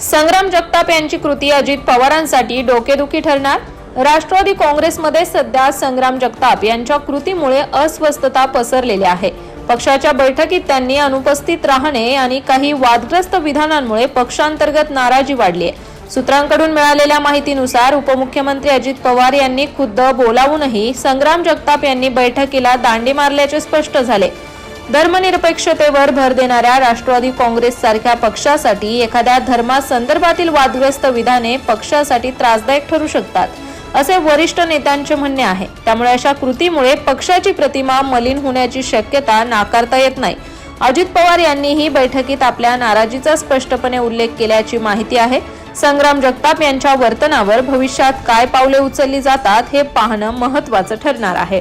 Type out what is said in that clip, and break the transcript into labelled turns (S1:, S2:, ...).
S1: संग्राम जगताप यांची कृती अजित पवारांसाठी डोकेदुखी ठरणार? राष्ट्रवादी काँग्रेसमध्ये सध्या संग्राम जगताप यांच्या कृतीमुळे अस्वस्थता पसरलेली आहे. पक्षाच्या बैठकीत त्यांनी अनुपस्थित राहणे आणि काही वादग्रस्त विधानांमुळे पक्षांतर्गत नाराजी वाढली आहे. सूत्रांकडून मिळालेल्या माहितीनुसार उपमुख्यमंत्री अजित पवार यांनी खुद्द बोलावूनही संग्राम जगताप यांनी बैठकीला दांडी मारल्याचे स्पष्ट झाले. धर्मनिरपेक्षतेवर भर देणाऱ्या राष्ट्रवादी काँग्रेस सारख्या पक्षासाठी एखाद्या धर्मासंदर्भातील वादग्रस्त विधाने पक्षासाठी त्रासदायक ठरू शकतात असे वरिष्ठ नेत्यांचे म्हणणे आहे. त्यामुळे अशा कृतीमुळे पक्षाची प्रतिमा मलिन होण्याची शक्यता नाकारता येत नाही. अजित पवार यांनीही बैठकीत आपल्या नाराजीचा स्पष्टपणे उल्लेख केल्याची माहिती आहे. संग्राम जगताप यांच्या वर्तनावर भविष्यात काय पावले उचलली जातात हे पाहणं महत्वाचं ठरणार आहे.